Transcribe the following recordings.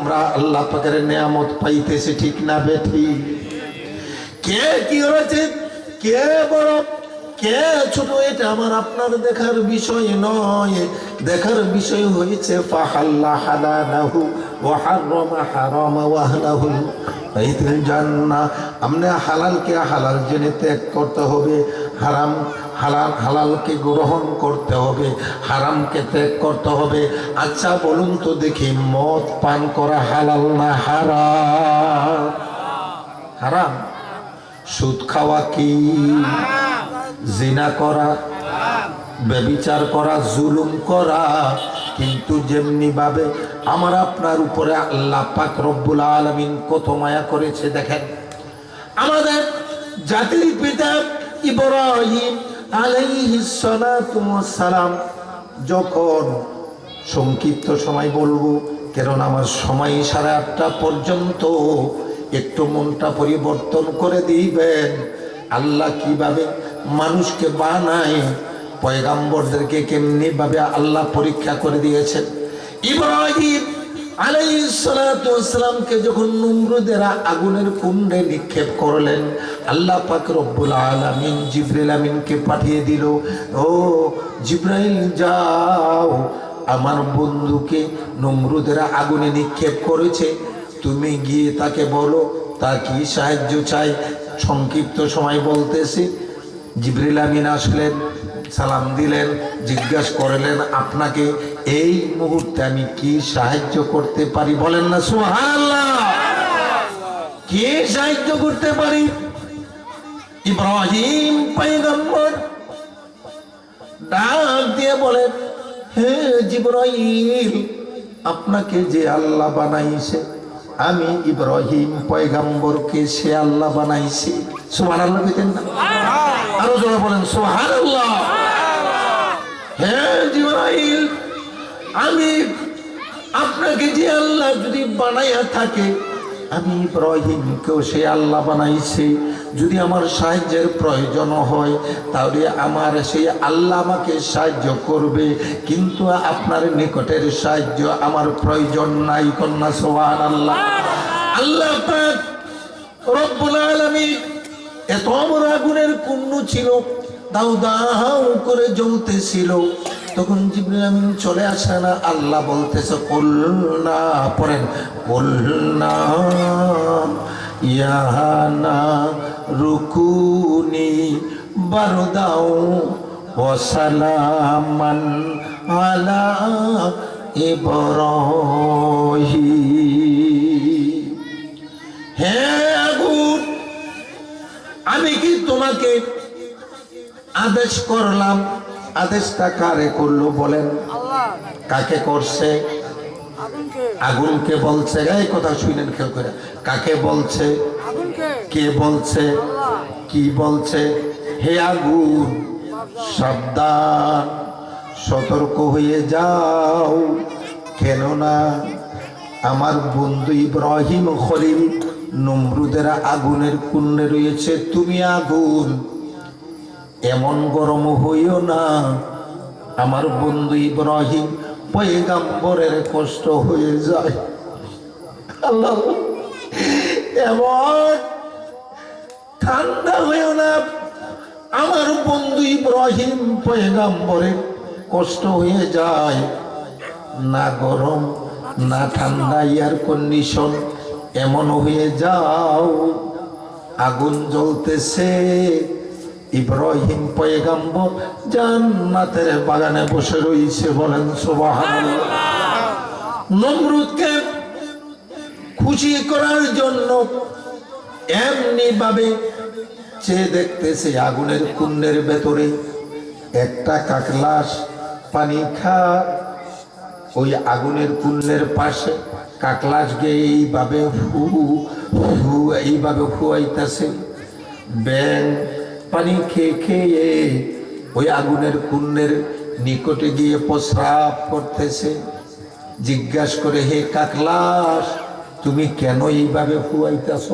আমরা আল্লাহ পাকের নিয়ামত পাইতেছি ঠিক না বেঠি কে কি হয়েছে কে বড় কে ছোট এটা আমার আপনার দেখার বিষয় নয়। দেখার বিষয় হয়েছে, ফাহাল্লা হালালাহু ওয়া হাররামা হারামা ওয়া আহলাহু বাইতুল জান্নাহ আমনে হালালকে হালাল জেনে ত্যাগ করতে হবে, হারাম হালাল হালালকে গ্রহণ করতে হবে হারামকে ত্যাগ করতে হবে। আচ্ছা বলুন তো দেখি, মদ পান করা হালাল না হারাম? হারাম। সুদ খাওয়া কি? জিনা করা, ব্যবিচার করা, জুলুম করা, কিন্তু যেমনি ভাবে আমার আপনার উপরে আল্লাহ পাক রব্বুল আলমিন কত মায়া করেছে, দেখেন। আমাদের জাতির পিতা ইব্রাহিম সালাম যখন সংক্ষিপ্ত সময় বলব কারণ আমার সময় সাড়ে আটটা পর্যন্ত একটু মনটা পরিবর্তন করে দিবেন। আল্লাহ কীভাবে মানুষকে বানায়। পয়গাম্বরদেরকে কেমনি ভাবে আল্লাহ পরীক্ষা করে দিয়েছেন। ইব্রাহিম আলাইসালামকে যখন নমরুদেরা আগুনের কুণ্ডে নিক্ষেপ করলেন, আল্লাহ পাক রব্বুল আলামিন জিব্রাইল আমিনকে পাঠিয়ে দিল, ও জিব্রাইল, যাও। আমার বন্ধুকে নমরুদেরা আগুনে নিক্ষেপ করেছে। তুমি গিয়ে তাকে বলো তা কি সাহায্য চাই? সংক্ষিপ্ত সময় বলতেছি জিবরিল আমিন আসলেন, সালাম দিলেন, জিজ্ঞাসা করলেন, আপনাকে এই মুহূর্তে আমি কি সাহায্য করতে পারি? বলেন না, সুবহানাল্লাহ। কি সাহায্য করতে পারি? ইব্রাহিম পয়গম্বর ডাক দিয়ে বলেন, হে জিব্রাইল, আপনাকে যে আল্লাহ বানাইছে আমি ইব্রাহিম পয়গাম্বরকে সে আল্লাহ বানাইছি। সোহান আল্লাহ পেতেন না আরও জোরে বলেন সুবহান আল্লাহ হে জিব্রাইল আমি আপনাকে যে আল্লাহ যদি বানাইয়া থাকে আমি ইব্রাহিমকেও সে আল্লাহ বানাইছি। যদি আমার সাহায্যের প্রয়োজন হয়, তাহলে আমার সেই আল্লাহ আমাকে সাহায্য করবে। কিন্তু আপনার নিকটের সাহায্য আমার প্রয়োজন নাই, কন্যা সোহান আল্লাহ আল্লাহ এত বড় আগুনের কুণ্ড ছিল দাউ দাউ করে জ্বলতেছিল। তখন জিবরিল আমিন চলে আসে না, আল্লাহ বলতেছে কল্লা পড়েন কল্লা ইয়াহানা রুকুনি বারদাও ওয়াসালামান আলা ইব্রাহিম। হে আগুন, আমি কি তোমাকে আদেশ করলাম। আদেশটা কারে করল বলেন? কাকে করছে? আগুনকে। বলছে। এই কথা শুনেন খেয়াল করে। কাকে বলছে? কে বলছে? কি বলছে? হে আগুন সাবধান সতর্ক হয়ে যাও। কেননা আমার বন্ধু ইব্রাহিম খলিল নমরুদের আগুনের কুণ্ডে রয়েছে। তুমি আগুন এমন গরম হইও না। আমার বন্ধু ইব্রাহিম পয়গাম্বরের কষ্ট হয়ে যায়। এমন ঠান্ডা হইও না। আমার বন্ধু ইব্রাহিম পয়গাম্বরের কষ্ট হয়ে যায়। না গরম, না ঠান্ডা এয়ার কন্ডিশন এমন হয়ে যাও। আগুন জ্বলতেছে। ইব্রাহিম পয়গাম্বর জান্নাতের বাগানে বসে রয়েছে বলেন নমরুদকে খুশি করার জন্য এমনি ভাবে চেয়ে দেখতেছে আগুনের কুণ্ডের ভেতরে একটা কাকলাস পানি খা ওই আগুনের কুণ্ডের পাশে কাকলাস গিয়ে এইভাবে হু হু, এইভাবে ফুয়াইতেছে ব্যাং পানি খেয়ে খেয়ে ওই আগুনের কুণ্ডের নিকটে গিয়ে প্রস্রাব করতেছে। জিজ্ঞাসা করে, হে কাকলাস, তুমি কেন এইভাবে ফুয়াইতেছ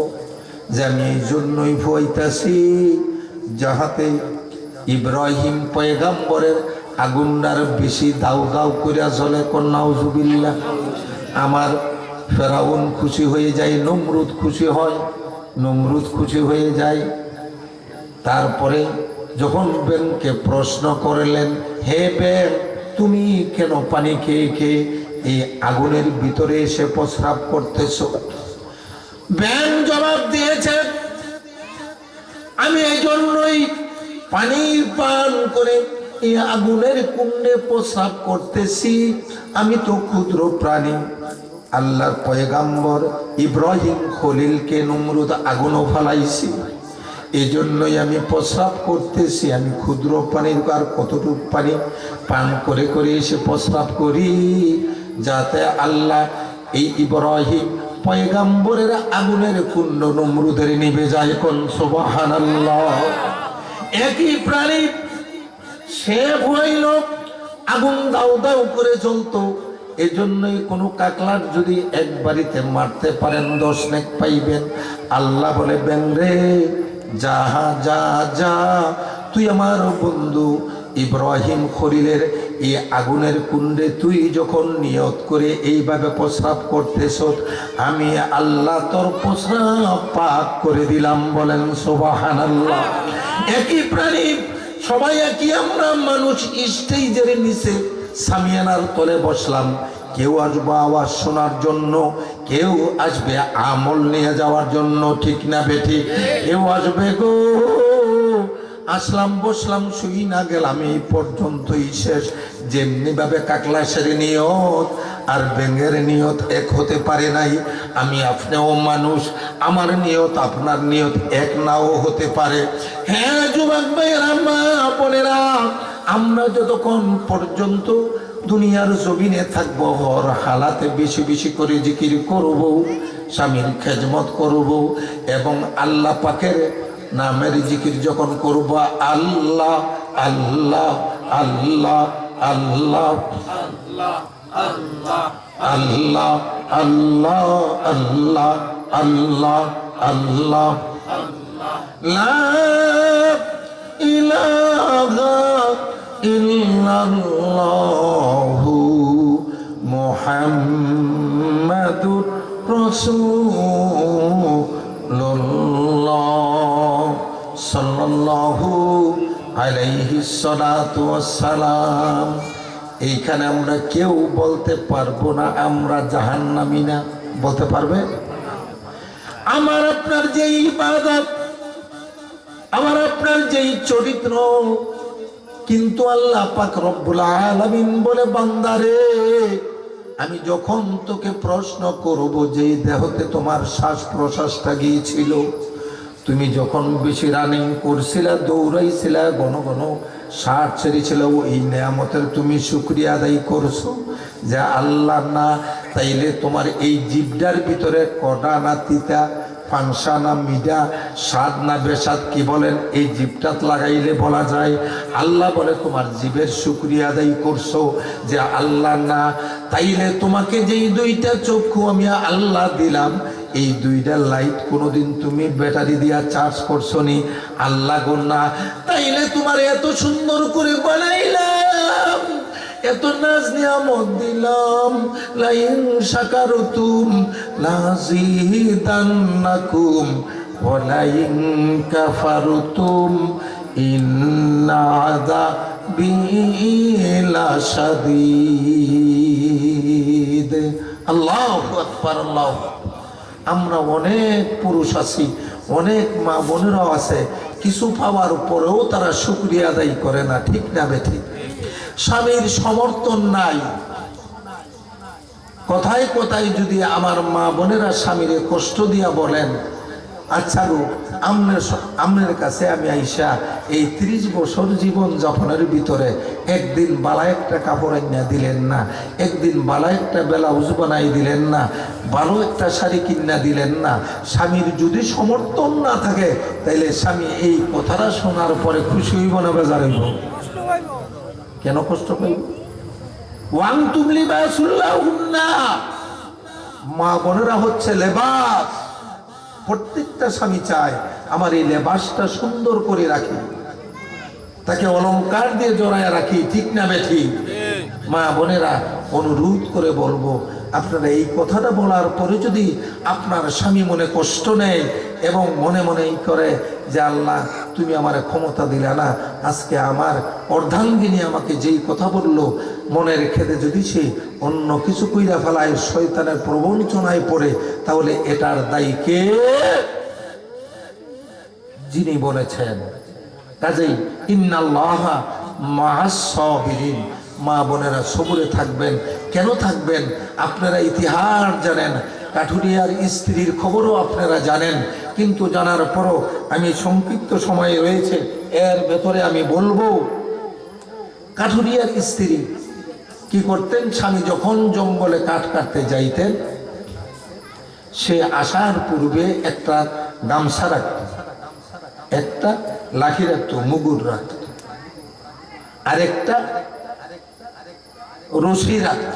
যে, আমি এই জন্যই ফুয়াইতেছি যাহাতে ইব্রাহিম পয়গাম্বরের আগুনটার বেশি দাউ দাউ করিয়া চলে কন্যাউজুবিল্লা আমার ফেরাউন খুশি হয়ে যায়, নমরুদ খুশি হয়। নমরুদ খুশি হয়ে যায় তারপরে যখন ব্যাংকে প্রশ্ন করলেন, হে ব্যাং তুমি কেন পানি খেয়ে খেয়ে এই আগুনের ভিতরে এসে প্রস্রাব করতেছ? ব্যাং জবাব দিয়েছে, আমি এই জন্যই পানি পান করে এই আগুনের কুণ্ডে প্রস্রাব করতেছি। আমি তো ক্ষুদ্র প্রাণী। আল্লাহর পয়গাম্বর ইব্রাহিম খলিলকে নমরুদ আগুনও ফালাইছি। এই জন্যই আমি প্রস্রাব করতেছি, আমি ক্ষুদ্র পানির আর কতটুকু পানি পান করে করে এসে প্রস্রাব করি, যাতে আল্লাহ এই ইব্রাহিম পয়গাম্বরের আগুনের কুণ্ড নমরুদের নিভে যায়। কোন সোবাহান একই প্রাণী, সে হইল আগুন দাও দাও করে জ্বলতো। এজন্যই কোনো কাকলার যদি এক বাড়িতে মারতে পারেন, দশ নেক পাইবেন। আল্লাহ বলে, বেন রে যা যা যা। তুই আমার বন্ধু ইব্রাহিম খলিলের এই আগুনের কুণ্ডে তুই যখন নিয়ত করে এইভাবে প্রস্রাব করতেছ আমি আল্লাহ তোর প্রস্রাব পাক করে দিলাম বলেন সোবাহান আল্লাহ। একই প্রাণী সবাই একই আমরা মানুষ স্টেজের নিচে সামিয়ানার তলে বসলাম। কেউ আসব আওয়াজ শোনার জন্য, কেউ আসবে আমল নিয়ে যাওয়ার জন্য, ঠিক না বেঠি কেউ আসবে গো, আসলাম বসলাম শুই না গেলাম, এই পর্যন্তই শেষ। যেমনি ভাবে কাকলাসের নিয়ত, আর ব্যাঙের নিয়ত এক হতে পারে নাই। আমি আপনিও মানুষ, আমার নিয়ত আপনার নিয়ত এক নাও হতে পারে। হ্যাঁ যুবক ভাইয়েরা আমরা যতক্ষণ পর্যন্ত দুনিয়ার জমিনে থাকব হর হালাতে বেশি বেশি করে জিকির করব স্বামীর খেজমত করব এবং আল্লাহ পাকের নামের জিকির যখন করব আল্লাহ আল্লাহ আল্লাহ আল্লাহ আল্লাহ আল্লাহ আল্লাহ আল্লাহ আল্লাহ লা ইলাহা ইল্লাল্লাহু মুহাম্মাদুর রাসূলুল্লাহ সাল্লাল্লাহু আলাইহি সালাতু ওয়াসসালাম। এইখানে আমরা কেউ বলতে পারব না, আমরা জাহান্নামী না। বলতে পারবে? আমার আপনার যে ইবাদত, আমার আপনার যেই চরিত্র কিন্তু আল্লাহ পাক রব্বুল আলামিন বলে বান্দারে আমি যখন তোকে প্রশ্ন করব যে দেহতে তোমার শ্বাস প্রশ্বাসটা গিয়েছিল, তুমি যখন বেশি রানিং করছিলা, দৌড়াইছিলা, ঘন ঘন শ্বাস ছেড়েছিল এই নেয়ামতের তুমি শুক্রিয়া আদায় করছ যে আল্লাহ না, তাইলে তোমার এই জিবডার ভিতরে কটা না তিতা পাংসা না মিডা স্বাদ না বেসাদ কি বলেন? এই জিভটাত লাগাইলে বলা যায়, আল্লাহ বলে, তোমার জীবের শুক্রিয়া আদায় করছ যে আল্লাহ না। তাইলে তোমাকে যেই দুইটা চক্ষু আমি আল্লাহ দিলাম, এই দুইটা লাইট কোনোদিন তুমি ব্যাটারি দিয়া চার্জ করছ নি? আল্লাহ না। তাইলে তোমার এত সুন্দর করে বানাইলাম এত নাজ নিয়ামত দিলাম, লাইন সাকারতুম লাজিদান্নাকুম ওয়ালাইন কাফারতুম, ইন্না আযাবি লাশাদীদ আল্লাহু আমরা অনেক পুরুষ আছি, অনেক মা বোনেরাও আছে, কিছু পাওয়ার পরেও তারা শুক্রিয়া আদায় করে না, ঠিক না বেঠিক স্বামীর সমর্থন নাই। কথায় কথায় যদি আমার মা বোনেরা স্বামীরে কষ্ট দিয়া বলেন আচ্ছা গো, আমনের আমনের কাছে আমি আইসা এই ত্রিশ বছর জীবন যাপনের ভিতরে একদিন বালা একটা কাপড় আইনা দিলেন না, একদিন বালা একটা ব্লাউজ বানাই দিলেন না ভালো একটা শাড়ি কিনা দিলেন না, স্বামীর যদি সমর্থন না থাকে, তাইলে স্বামী এই কথাটা শোনার পরে খুশি হইব না বেজার হইব। কেন কষ্ট পাইব? ওয়াং বাসুল্লাহুন্না। মা বোনেরা হচ্ছে লেবাস। প্রত্যেকটা স্বামী চায় আমার এই লেবাসটা সুন্দর করে রাখি। তাকে অলংকার দিয়ে জড়ায় রাখি ঠিক না বেঠি? মা বোনেরা অনুরোধ করে বলব আপনারা এই কথাটা বলার পরে যদি আপনার স্বামী মনে কষ্ট নেয় এবং মনে মনে এই করে যে, আল্লাহ, তুমি আমার ক্ষমতা দিলে না, আজকে আমার অর্ধাঙ্গিনী আমাকে যেই কথা বলল, মনের খেদে যদি সে অন্য কিছু কইরা ফেলায়, শয়তানের প্রবঞ্চনায় পড়ে, তাহলে এটার দায়ী কে? যিনি বলেছেন। কাজেই ইন্নাল্লাহা মাহাসবিরিন মা বোনেরা সবুরে থাকবেন কেন থাকবেন? আপনারা ইতিহাস জানেন, কাঠুরিয়ার স্ত্রীর খবরও আপনারা জানেন। কিন্তু জানার পরও আমি সংক্ষিপ্ত সময়ে রয়েছে, এর ভেতরে আমি বলব, কাঠুরিয়ার স্ত্রী কি করতেন? স্বামী যখন জঙ্গলে কাঠ কাটতে যাইতেন, সে আসার পূর্বে একটা গামছা রাখত, একটা লাঠি রাখত, মুগুর রাখত, আরেকটা রশি রাখত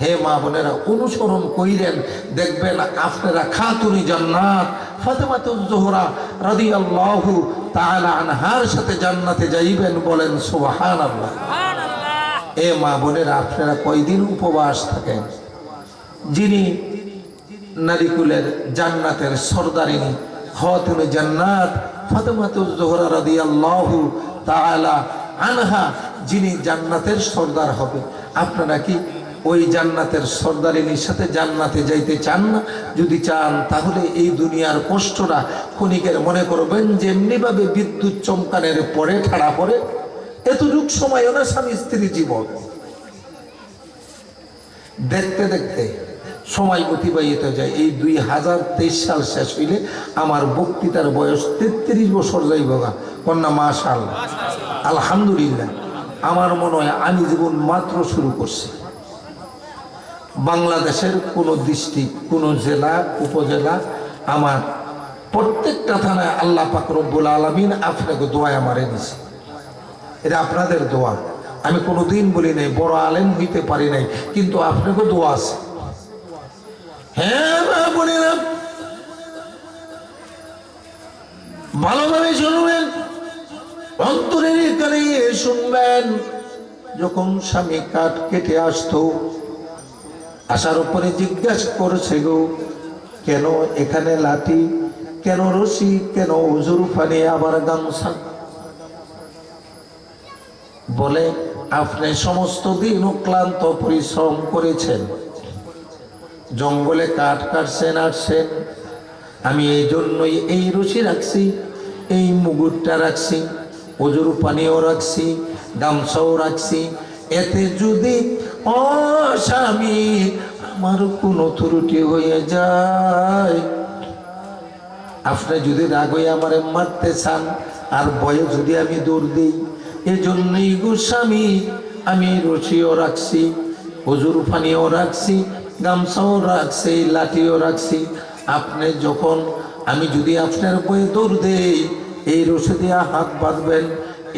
হে মা বোনেরা অনুসরণ কইরেন দেখবেন আপনারা খাতুনি জান্নাত ফাতেমাতুজ জোহরা রাদিয়াল্লাহু তাআলা আনহার সাথে জান্নাতে যাইবেন বলেন সুবহানাল্লাহ। এ মা বোনেরা আপনারা কয়দিন উপবাস থাকেন? যিনি নারিকুলের জান্নাতের সর্দারিনী খাতুনে জান্নাত ফাতেমাতুজ জোহরা রাদিয়াল্লাহু তাআলা আনহা যিনি জান্নাতের সর্দার হবে। আপনারা কি ওই জান্নাতের সর্দারিনীর সাথে জান্নাতে যাইতে চান না? যদি চান, তাহলে এই দুনিয়ার কষ্টটা ক্ষণিকের মনে করবেন যে এমনিভাবে বিদ্যুৎ চমকানের পরে, ঠাড়া পড়ে এতটুক সময়ও না স্বামী স্ত্রী জীবন। দেখতে দেখতে সময় অতিবাহিত যায়। এই দুই হাজার তেইশ সাল শেষ হইলে আমার বক্তৃতার বয়স তেত্রিশ বছর যাইব কন্যা মাশাল আলহামদুলিল্লাহ। আমার মনে হয় আমি জীবন মাত্র শুরু করছি। বাংলাদেশের কোনো ডিস্ট্রিক্ট, কোনো জেলা, উপজেলা, আমার প্রত্যেকটা থানায় আল্লাহ পাক রব্বুল আলমিন আপনাকে দোয়ায় আমারে দিছে। এটা আপনাদের দোয়া। আমি কোনো দিন বলি নাই, বড় আলেম হইতে পারি নাই, কিন্তু আপনাকে দোয়া আছে। হ্যাঁ মা বোনেরা, ভালোভাবে শুনবেন অন্তরের কানে শুনবেন, যখন স্বামী কাঠ কেটে আসতো। আসার উপরে জিজ্ঞাসা করছে গো, কেন এখানে লাঠি, কেন রশি, কেন উজুর আবার গামছা? বলে, আপনি সমস্ত দিন ক্লান্ত পরিশ্রম করেছেন। জঙ্গলে কাঠ কাটছেন আসছেন আমি এই জন্যই এই রশি রাখছি, এই মুগুরটা রাখছি। অজুর পানিও রাখছি, গামছাও রাখছি। এতে যদি ও স্বামী আমার কোনো ত্রুটি হয়ে যায়, আপনি যদি রাগ হয়ে আমারে মারতে চান, আর বয়ে যদি আমি দৌড় দিই, এজন্যই গোস্বামী আমি রশিও রাখছি, হজুর পানিও রাখছি, গামছাও রাখছি, লাঠিও রাখছি। আপনি যখন আমি যদি আপনার বয়ে দৌড় দেই এই রশি দিয়া হাত বাঁধবেন,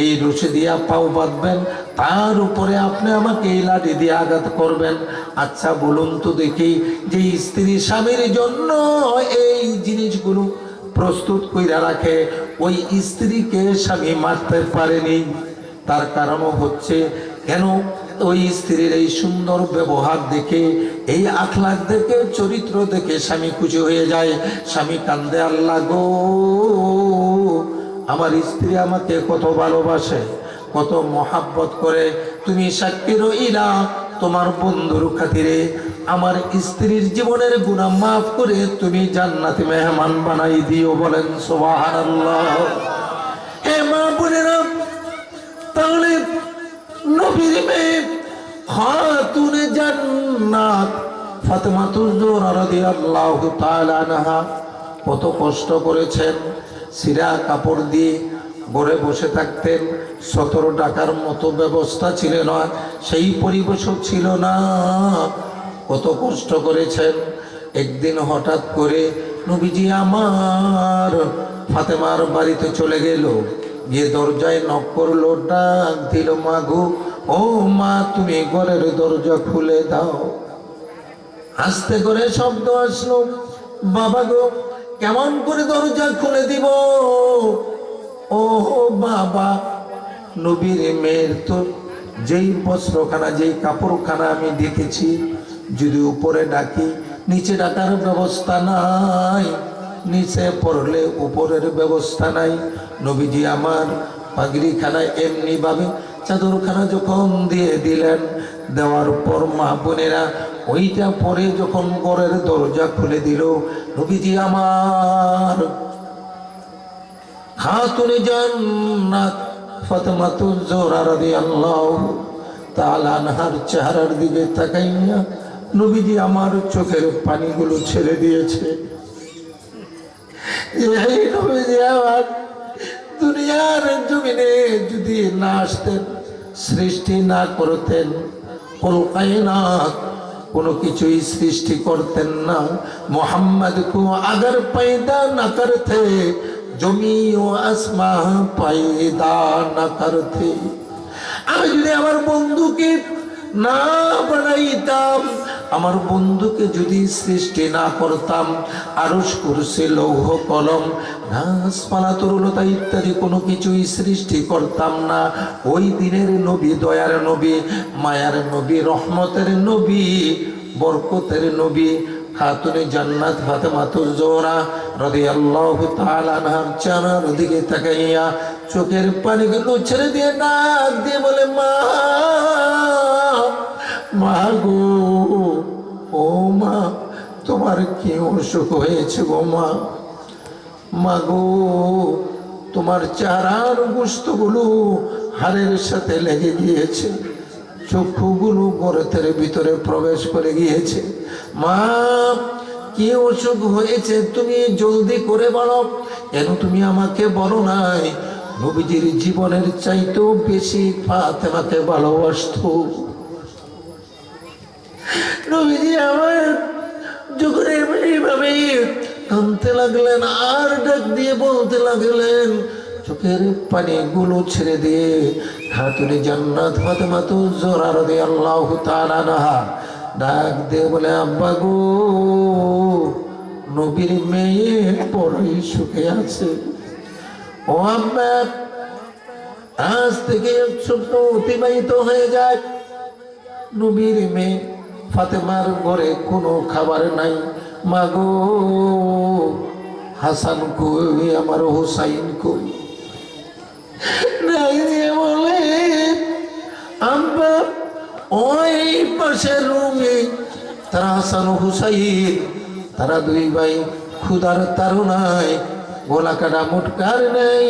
এই রশি দিয়া পাও বাঁধবেন, তার উপরে আপনি আমাকে এই লাঠি দিয়ে আঘাত করবেন। আচ্ছা বলুন তো দেখি যে স্ত্রী স্বামীর জন্য এই জিনিসগুলো প্রস্তুত কইরা রাখে, ওই স্ত্রীকে স্বামী মারতে পারেনি। তার কারণও হচ্ছে, কেন? ওই স্ত্রীর এই সুন্দর ব্যবহার দেখে, এই আখলাখ দেখে চরিত্র দেখে স্বামী খুশি হয়ে যায়। স্বামী কান্দে, আল্লাহ গো! আমার স্ত্রী আমাকে কত ভালোবাসে, কত মহাব্বত করে। তুমি সাক্ষী রইলা তোমার বন্ধুর খাতিরে। আমার স্ত্রীর জীবনের গুণা মাফ করে তুমি জান্নাতি মেহমান বানাই দিও বলেন হে মা কত কষ্ট করেছেন। সিরা কাপড় দিয়ে ঘরে বসে থাকতেন। সতেরো টাকার মতো ব্যবস্থা ছিল না, সেই পরিবেশও ছিল না। কত কষ্ট করেছেন। একদিন হঠাৎ করে নবীজি আমার ফাতেমার বাড়িতে চলে গেল। গিয়ে দরজায় নক করল, ডাক দিল মাগু ও মা, তুমি ঘরের দরজা খুলে দাও। আস্তে করে শব্দ আসলো, বাবা গো কেমন করে দরজা খুলে দিব? ও বাবা, নবীর মেয়ের তো যেই বস্ত্রখানা, যেই কাপড়খানা আমি দেখেছি, যদি উপরে ডাকি, নিচে ডাকার ব্যবস্থা নাই, নিচে পড়লে উপরের ব্যবস্থা নাই। নবীজি আমার পাগড়িখানায় এমনিভাবে চাদরখানা যখন দিয়ে দিলেন দেওয়ার পর মা বোনেরা ওইটা পরে যখন ঘরের দরজা খুলে দিল, নবীজি আমার খাতুনে জান্নাত ফাতেমাতুজ জোহরা রাদিয়াল্লাহু তাআলা আনহার চেহারার দিকে তাকাইয়া নবীজি আমার চোখের পানিগুলো ছেড়ে দিয়েছে। এই নবীজি আমার দুনিয়ার জমিনে যদি না আসতেন, সৃষ্টি না করতেন কোনো কায়নাত কোনো কিছুই সৃষ্টি করতেন না। মোহাম্মদ কু আগর পায়দা না করতে, জমি ও আসমা পায়দা না করতে। আমি যদি আমার বন্ধুকে না বানাইতাম আমার বন্ধুকে যদি সৃষ্টি না করতাম আরস করছে লৌহ কলম ঘাসপালা তরুণতা ইত্যাদি কোনো কিছুই সৃষ্টি করতাম না। ওই দিনের নবী, দয়ার নবী, মায়ার নবী, রহমতের নবী, বরকতের নবী, খাতুনে জান্নাত ফাতেমাতুজ জোহরা রাদিয়াল্লাহু তাআলা আনহার চানার দিকে তাকাইয়া চোখের পানিগুলো ছেড়ে দিয়ে ডাক দিয়ে বলে, মা মা গো। ও মা, তোমার কি অসুখ হয়েছে গো মা? মা গো, তোমার চারার গোস্তগুলো হাড়ের সাথে লেগে গিয়েছে, চক্ষুগুলো গরতের ভিতরে প্রবেশ করে গিয়েছে। মা, কি অসুখ হয়েছে তুমি জলদি করে বলো। কেন তুমি আমাকে বলো নাই? নবীজির জীবনের চাইতেও বেশি ফাতেমাকে ভালোবাসতো। নবীজি আমার যখন এইভাবে কানতে লাগলেন, আর ডাক দিয়ে বলতে লাগলেন, চোখের পানিগুলো ছেড়ে দিয়ে হাতুরে জান্নাত ফাতেমা তো জোরার দে আল্লাহ তাআলা নাহা ডাক দিয়ে বলে, আব্বা গো, নবীর মেয়ে পরে সুখে আছে। ও আব্বা, আজ থেকে এক অতিবাহিত হয়ে যায়। নবীর মেয়ে ফাতেমার ঘরে কোনো খাবার নাই। মাগো, হাসান কই, আমার হোসাইন কই? বলে আব্বা ওই পাশের রুমে, তারা হাসান হুসাইন, তারা দুই ভাই ক্ষুদার তারুণায়, গলা কাটা মুটকার নেই,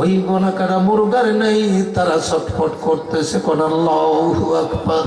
ওই গলা কাটা মুরগার নেই, তারা ছটফট করতেছে, কোন আল্লাহু আকবার।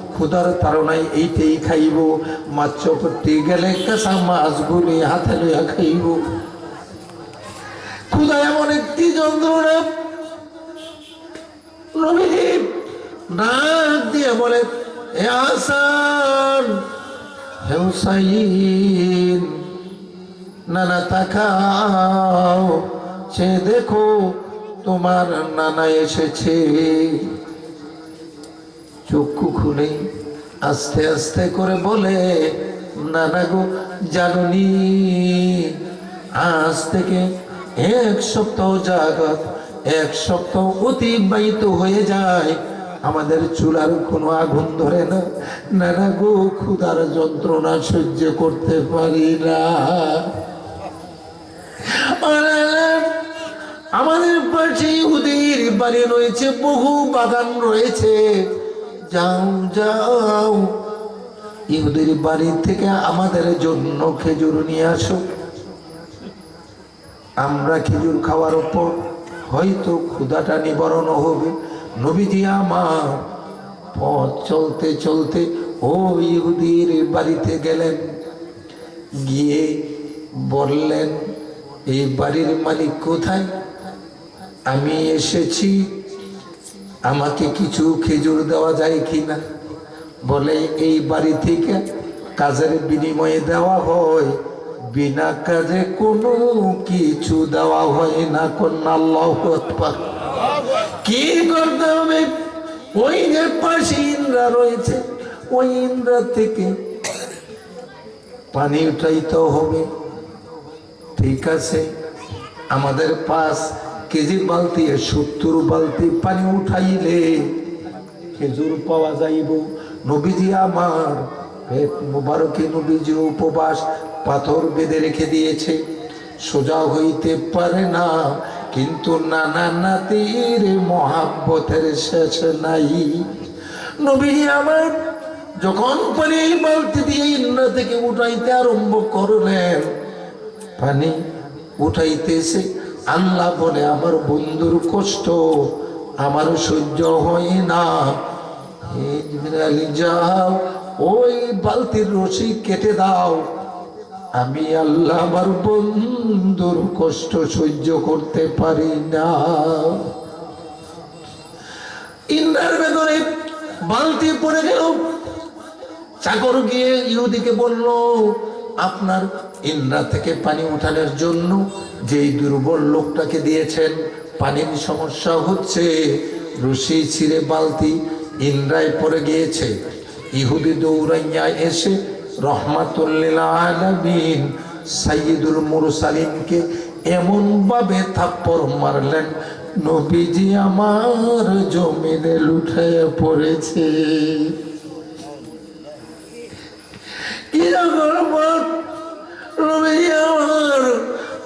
ক্ষুধার তারণায় এইটাই খাইব। মাছ চপটি গেলে কাঁচা মাছগুলি হাতে লইয়া খাইব। ক্ষুধা এমন একটি যন্ত্রণা। সে দেখো তোমার নানা এসেছে। চক্ষু খুলে আস্তে আস্তে করে বলে, নানা গো, জাননি। আজ থেকে এক সপ্তাহ জাগত এক সপ্তাহ অতিবাহিত হয়ে যায়। আমাদের চুলার কোনো আগুন ধরে না। নানা গো, ক্ষুধার যন্ত্রণা সহ্য করতে পারি না। আমাদের পাশে ইহুদির বাড়ি রয়েছে, বহু বাগান রয়েছে। যাও যাও। ইহুদির বাড়ি থেকে আমাদের জন্য খেজুর নিয়ে আসো। আমরা খেজুর খাওয়ার উপর হয়তো ক্ষুধাটা নিবারণ হবে। নবীজি আমার পথ চলতে চলতে ও ইহুদির বাড়িতে গেলেন। গিয়ে বললেন এই বাড়ির মালিক কোথায়? আমি এসেছি আমাকে কিছু খেজুর দেওয়া যায় কি না বলে, এই বাড়ি থেকে কাজের বিনিময়ে দেওয়া হয়। বিনা কাজে কোনো কিছু দেওয়া হয় না, কন্যা কি করতে হবে? ওই যে পাশে ইন্দ্রা রয়েছে, ওই ইন্দ্রা থেকে পানি উঠাইতে হবে। ঠিক আছে, আমাদের পাঁচ কেজি বালতি, সত্তর বালতি পানি উঠাইলে খেজুর পাওয়া যাইব। নবীজি আমার মোবারকে নবীজির উপবাস পাথর বেঁধে রেখে দিয়েছে। সোজা হইতে পারে না, কিন্তু নানা নাতির মহাব্বতের শেষ নাই। নবীজি আমার, যখন পানি বালতি দিয়ে ইন্দ্রা থেকে উঠাইতে আরম্ভ করলেন, পানি উঠাইতেছে। আল্লাহ বলে, আমার বন্ধুর কষ্ট, আমার সহ্য হয় না। যাও, ওই বালতির রশি কেটে দাও। আমি আল্লাহ আমার বন্ধুর কষ্ট সহ্য করতে পারি না। ইন্দ্রার ভেতরে বালতি পড়ে গেল। চাকর গিয়ে ইহুদিকে বলল আপনার ইন্দ্রা থেকে পানি উঠানোর জন্য যেই দুর্বল লোকটাকে দিয়েছেন, পানির সমস্যা হচ্ছে রশি ছিঁড়ে বালতি ইন্দ্রায় পড়ে গিয়েছে। ইহুদি দৌড়াইয়া এসে রহমাতুল্লিল আলামিন সাইয়দুল মুরসালিনকে এমনভাবে থাপ্পড় মারলেন, নবীজি আমার জমিনে লুঠাইয়া পড়েছে।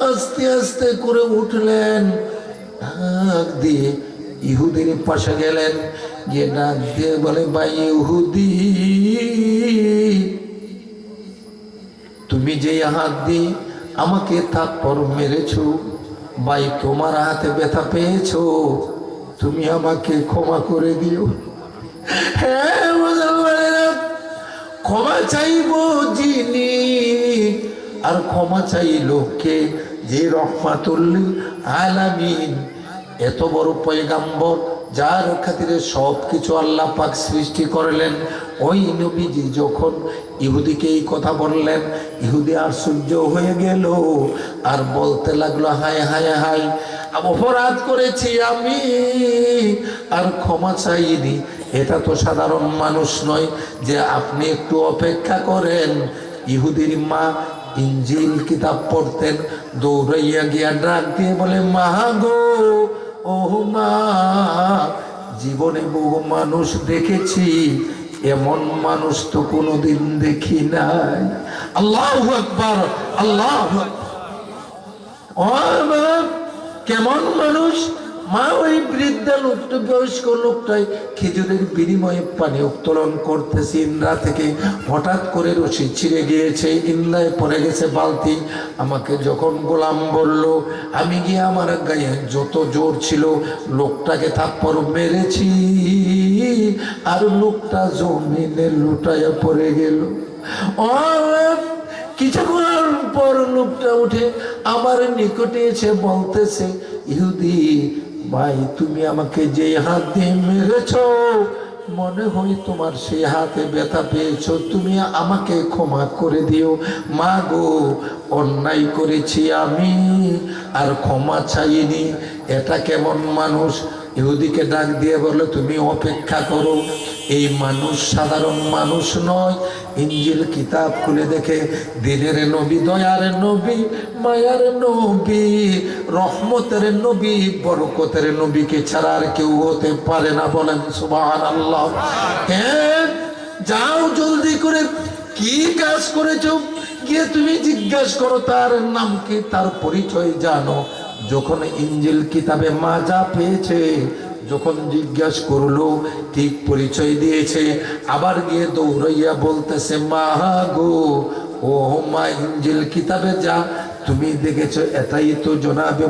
আস্তে আস্তে করে উঠলেন দিয়ে পাশে গেলেন, গিয়ে ডাক দিয়ে বলে, ভাই ইহুদি, তুমি যে হাত দিয়ে আমাকে থাপ্পড় মেরেছো, ভাই তোমার হাতে ব্যথা পেয়েছ, তুমি আমাকে ক্ষমা করে দিও। হ্যাঁ ক্ষমা চাইব যিনি, আর ক্ষমা চাই কে? যে রহমাতুল্লিল আলামিন। এত বড় পয়গাম্বর, যার খাতিরে সব কিছু আল্লাহ পাক সৃষ্টি করলেন। ওই নবীজি যখন ইহুদিকে এই কথা বললেন, ইহুদি আর সহ্য হয়ে গেল, আর বলতে লাগল, হায় হায় হায় অপরাধ করেছি আমি, আর ক্ষমা চাইনি। এটা তো সাধারণ মানুষ নয় যে আপনি একটু অপেক্ষা করেন। ইহুদির মা ইঞ্জিল কিতাব পড়তেন, দৌড়াইয়া গিয়া ডাক দিয়ে বলে, মা গো ও মা, জীবনে বহু মানুষ দেখেছি, এমন মানুষ তো কোনোদিন দেখি নাই। আল্লাহ আকবার, আল্লাহ কেমন মানুষ? মা ওই বৃদ্ধা লোকটা, বয়স্ক লোকটাই খেজুরের বিনিময়ে পানি উত্তোলন করতেছে। ইন্দ্রা থেকে হঠাৎ করে রশি ছিঁড়ে গিয়েছে। ইন্দ্রায় পড়ে গেছে বালতি। আমাকে যখন গোলাম বলল, আমি গিয়ে আমার গায়ে যত জোর ছিল লোকটাকে থাপ্পড় মেরেছি আর লোকটা জমিনে লুটাইয়া পড়ে গেল। কিছুক্ষণ পর লোকটা উঠে আমার নিকটে এসে বলতেছে, ইহুদি ভাই, তুমি আমাকে যে হাত দিয়ে মেরেছ, মনে হয় তোমার সেই হাতে ব্যথা পেয়েছ। তুমি আমাকে ক্ষমা করে দিও। মা গো, অন্যায় করেছি আমি, আর ক্ষমা চাইনি। এটা কেমন মানুষ? ইহুদিকে ডাক দিয়ে বলে তুমি অপেক্ষা করো। এই মানুষ সাধারণ মানুষ নয়। ইঞ্জিল কিতাব খুলে দেখে দিনের নবী, দয়ার নবী, মায়ার নবী, রহমতের নবী, বরকতের নবীকে ছাড়া আর কেউ হতে পারে না বলেন সুবাহ আল্লাহ হ্যাঁ যাও জলদি করে, কি কাজ করেছ? গিয়ে তুমি জিজ্ঞাসা করো, তার নাম কি? তার পরিচয় জানো। যখন ইঞ্জিল কিতাবে মাজা পেয়েছে যখন জিজ্ঞাসা করল, ঠিক পরিচয় দিয়েছে। আবার গিয়ে দৌড়াইয়া বলতেছে, মা গো, ও মা ইঞ্জিল কিতাবে যা। তুমি দেখেছ, এটাই তো জনাবে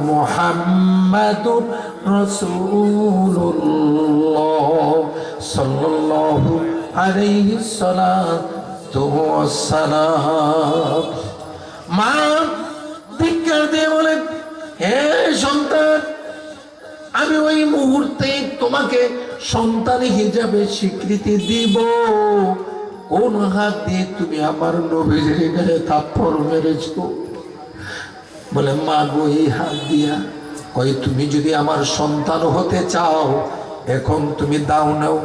ওয়াসসালাম। মা বলেন হে সন্তান আমি ওই মুহূর্তে তোমাকে সন্তান হিসাবে স্বীকৃতি দিব। কোন হাত দিয়ে তুমি আমার নবীর গায়ে থাপ্পর মেরেছো? বলে, মা গো, এই হাত দিয়া কই তুমি যদি আমার সন্তান হতে চাও, এখন তুমি দাও নাও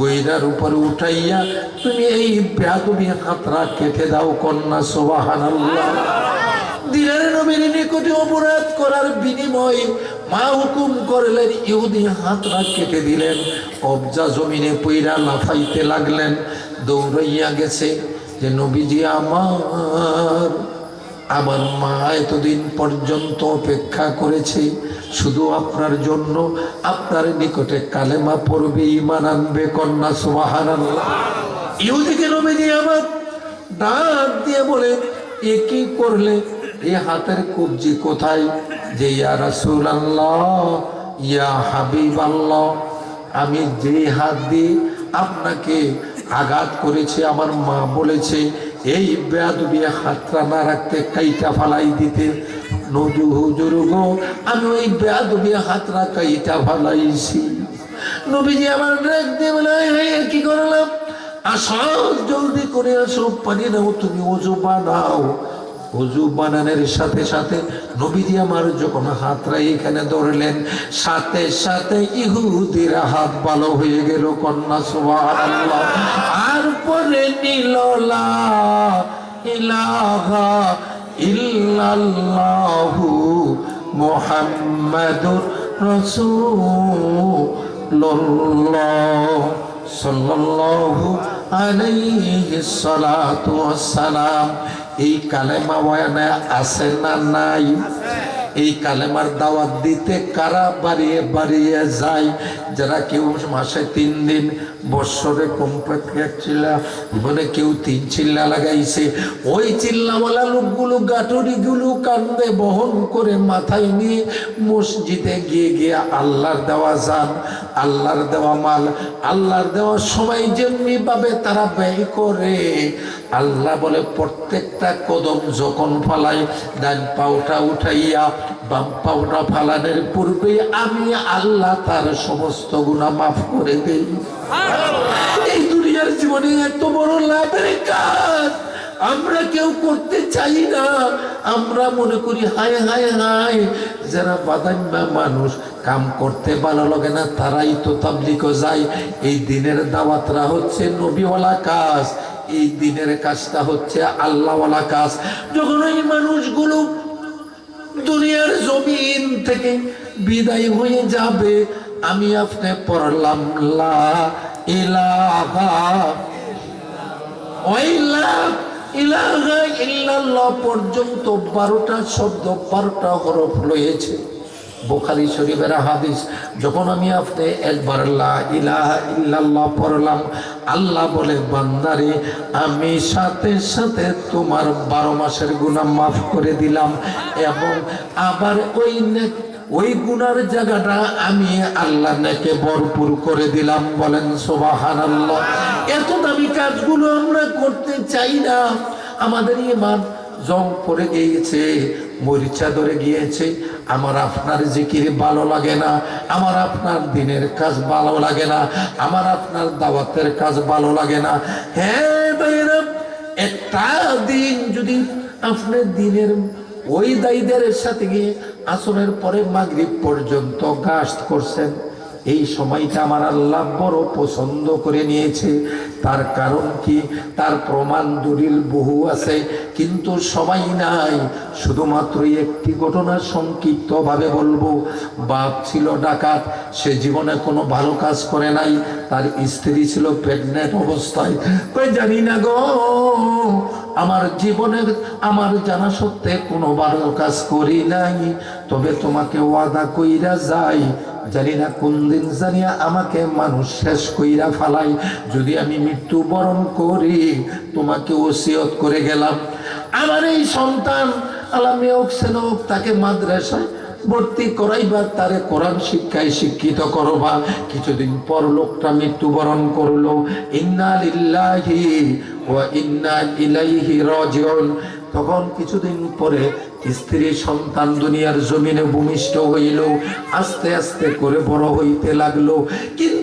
গইরার উপরে উঠাইয়া তুমি এই বেয়াদবি হাতরা কেটে দাও, কন্যা সোবাহান দিনের নবীর নিকটে অপরাধ করার বিনিময়ে মা হুকুম করলেন, ইহুদি হাতরা কেটে দিলেন, কবজা জমিনে পইরা লাফাইতে লাগলেন, দৌড়াইয়া গেছে যে নবীজি আমার আমার মা এতদিন পর্যন্ত অপেক্ষা করেছে, শুধু আপনার জন্য, আপনার নিকটে কালেমা পড়বে ইমান আনবে, কন্যা সুবাহান ইহুদিকে নবীজি আমার ডাক দিয়ে বলে, এ কি করলে? এ হাতের কবজি কোথায়? যে ইয়া রাসূল আল্লাহ ইয়া হাবিব আল্লাহ আমি যে হাত দিয়ে আপনাকে আঘাত করেছে আমার মা বলেছে এই বেয়াদবি হাতটা না রাখতে কাইটা ফালাই দিতে। নজু হুজুর গো আমি ওই বেয়াদবি হাতটা কাইটা ফালাইছি। নবীজি আমার ডাক দিয়ে বলে "এই, এই, কি করলাম? আসো জলদি করে আসো পানি নাও তুমি ওজু বানাও। অজু বানানের সাথে সাথে নবীজি আমার যখন হাতরা এখানে ধরলেন, সাথে সাথে ইহুদির হাত ভালো হয়ে গেল, কন্যা সুবহানাল্লাহ। আর পরে নিললা ইলাহা ইল্লাল্লাহু মুহাম্মাদুর রাসূলুল্লাহ। সাল্লাল্লাহু আলাইহি সালাতু ওয়াসসালাম। এই কালেমা বয়ানে আছে না নাই? এই কালেমার দাওয়াত দিতে কারা বাড়িয়ে বাড়িয়ে যায়? যারা কেউ মাসে তিন দিন বৎসরে কমপক্ষে এক চিল্লা কেউ তিন চিল্লা লাগাইছে। ওই চিল্লাওয়ালা লোকগুলো গাটুরিগুলো কান্দে, বহন করে মাথায় নিয়ে মসজিদে গিয়ে গিয়ে আল্লাহর দেওয়া যান, আল্লাহর দেওয়া মাল, আল্লাহর দেওয়া সময় যেমনি ভাবে তারা ব্যয় করে। আল্লাহ বলে, প্রত্যেকটা কদম যখন ফালাই ডান পাউটা উঠাইয়া বাম পাউটা ফালানোর পূর্বে আমি আল্লাহ তার সমস্ত গুণা মাফ করে দেই। এই দুনিয়ার জীবনে এত বড় লাভের কাজ আমরা কেউ করতে চাই না। আমরা মনে করি, হায় হায় হায়, যারা বাদাম্যা মানুষ, কাম করতে ভালো লাগে না, তারাই তো তাবলিক যায়। এই দিনের দাওয়াতরা হচ্ছে নবীওয়ালা কাজ, এই দিনের কাজটা হচ্ছে আল্লাহওয়ালা কাজ। যখন এই মানুষগুলো দুনিয়ার জমিন থেকে বিদায় হয়ে যাবে। আমি আপনি পড়লাম ইলাহা। ইলাহা ইল্লাল্লাহ পর্যন্ত বারোটা শব্দ, বারোটা হরফ রয়েছে। বোখারি শরীফের হাদিস, যখন আমি আপনি একবার ইলাহা ইল্লাল্লাহ পড়লাম, আল্লাহ বলে, বান্দারে, আমি সাথে সাথে তোমার বারো মাসের গুনাহ মাফ করে দিলাম এবং আবার ওই ওই গুনার জায়গাটা আমি আল্লাহ নাকে ভরপুর করে দিলাম। বলেন সোবাহান আল্লাহ এত দামি কাজগুলো আমরা করতে চাই না। আমাদের ইমান জং পড়ে গিয়েছে। মরিচা ধরে গিয়েছে। আমার আপনার জিকির ভালো লাগে না। আমার আপনার দিনের কাজ ভালো লাগে না। আমার আপনার দাওয়াতের কাজ ভালো লাগে না। হ্যাঁ ভাইয়েরা একটা দিন যদি আপনার দিনের ওই দায়ীদের সাথে গিয়ে আসনের পরে মাগরিব পর্যন্ত গাছ করছেন এই সময়টা আমার আল্লাহ বড় পছন্দ করে নিয়েছে। তার কারণ কি? তার প্রমাণ দলিল বহু আছে, কিন্তু সবাই নাই। শুধুমাত্র একটি ঘটনা সংক্ষিপ্তভাবে বলব। বাপ ছিল ডাকাত, সে জীবনে কোনো ভালো কাজ করে নাই। তার স্ত্রী ছিল প্রেগনেন্ট অবস্থায়। জানি না গো, আমার জীবনের, আমার জানা সত্ত্বে কোনো ভালো কাজ করি নাই। তবে তোমাকে ওয়াদা কইরা যাই জানি না কোন দিন জানিয়া আমাকে মানুষ শেষ কইরা ফালাই যদি আমি মৃত্যুবরণ করি, তোমাকে ওসিয়ত করে গেলাম। আমার এই সন্তান তাকে মাদ্রাসায় ভর্তি করাইবা তারে কোরআন শিক্ষায় শিক্ষিত করবা। কিছুদিন পর লোকটা মৃত্যুবরণ করল। ইন্না লিল্লাহি ওয়া ইন্না ইলাইহি রাজিউন। তখন কিছুদিন পরে স্ত্রী সন্তান দুনিয়ার জমিনে ভূমিষ্ঠ হইল আস্তে আস্তে করে বড় হইতে লাগল। কিন্তু